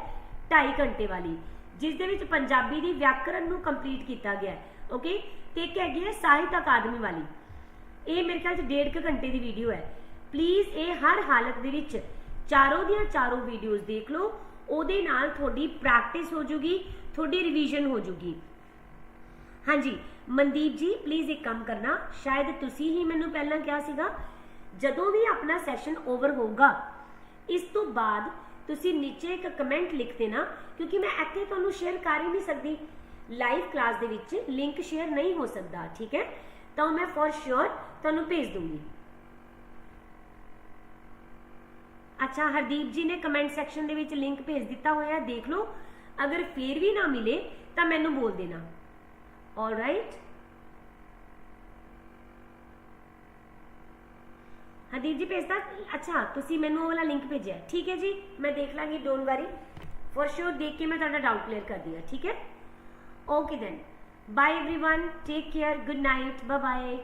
2.5 ਘੰਟੇ ਵਾਲੀ, ਜਿਸ ਦੇ ਵਿੱਚ ਪੰਜਾਬੀ ਦੀ ਵਿਆਕਰਨ ਨੂੰ ਕੰਪਲੀਟ ਕੀਤਾ ਗਿਆ ਹੈ ਓਕੇ ਤੇ ਇੱਕ ਹੈਗੀ ਹੈ ਸਾਹਿਤ ਅਕਾਦਮੀ ਵਾਲੀ। ਇਹ ਮੇਰੇ ਖਿਆਲ ਚ 1.5 ਘੰਟੇ ਦੀ ਵੀਡੀਓ ਹੈ। ਪਲੀਜ਼ ਇਹ ਹਰ ਹਾਲਤ ਦੇ ਵਿੱਚ ਚਾਰੋਂ ਦੀਆਂ ਚਾਰੋਂ ਵੀਡੀਓਜ਼ ਦੇਖ ਲਓ। ਉਹਦੇ ਨਾਲ ਤੁਹਾਡੀ ਪ੍ਰੈਕਟਿਸ ਹੋ ਜੂਗੀ, ਤੁਹਾਡੀ ਰਿਵੀਜ਼ਨ ਹੋ ਜੂਗੀ। ਹਾਂਜੀ, ਮਨਦੀਪ ਜੀ ਪਲੀਜ਼ ਇੱਕ ਕੰਮ ਕਰਨਾ। ਸ਼ਾਇਦ ਤੁਸੀਂ ਹੀ ਮੈਨੂੰ ਪਹਿਲਾਂ ਕਿਹਾ ਸੀਗਾ, ਜਦੋਂ ਵੀ ਆਪਣਾ ਸੈਸ਼ਨ ਓਵਰ ਹੋਊਗਾ, ਇਸ ਤੋਂ ਬਾਅਦ ਤੁਸੀਂ ਨੀਚੇ ਇੱਕ ਕਮੈਂਟ ਲਿਖ ਦੇਣਾ, ਕਿਉਂਕਿ ਮੈਂ ਇੱਥੇ ਤੁਹਾਨੂੰ ਸ਼ੇਅਰ ਕਰ ਹੀ ਨਹੀਂ ਸਕਦੀ। ਲਾਈਵ ਕਲਾਸ ਦੇ ਵਿੱਚ ਲਿੰਕ ਸ਼ੇਅਰ ਨਹੀਂ ਹੋ ਸਕਦਾ, ਠੀਕ ਹੈ? ਤਾਂ ਮੈਂ ਫॉर ਸ਼ੋਰ ਤੁਹਾਨੂੰ ਭੇਜ ਦੂੰਗੀ ਅੱਛਾ, ਹਰਦੀਪ ਜੀ ਨੇ ਕਮੈਂਟ ਸੈਕਸ਼ਨ ਦੇ ਵਿੱਚ ਲਿੰਕ ਭੇਜ ਦਿੱਤਾ ਹੋਇਆ ਦੇਖ ਲਓ। ਅਗਰ ਫੇਰ ਵੀ ਨਾ ਮਿਲੇ, ਤਾਂ ਮੈਨੂੰ ਬੋਲ ਦੇਣਾ। ਆਲ ਰਾਈਟ ਹਰਦੀਪ ਜੀ ਭੇਜਦਾ ਅੱਛਾ, ਤੁਸੀਂ ਮੈਨੂੰ ਉਹ ਵਾਲਾ ਲਿੰਕ ਭੇਜਿਆ ਠੀਕ ਹੈ ਜੀ, ਮੈਂ ਦੇਖ ਲਾਂਗੀ ਡੋਂਟ ਵਰੀ ਫॉर ਸ਼ੋਰ ਦੇਖ ਕੇ ਮੈਂ ਤੁਹਾਡਾ ਡਾਊਟ ਕਲੀਅਰ ਕਰ ਦਿਆ, ਠੀਕ ਹੈ? Okay then. Bye everyone. Take care. Good night. Bye bye.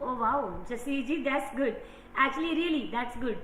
Oh wow, Jasir ji, that's good. Actually, really, that's good.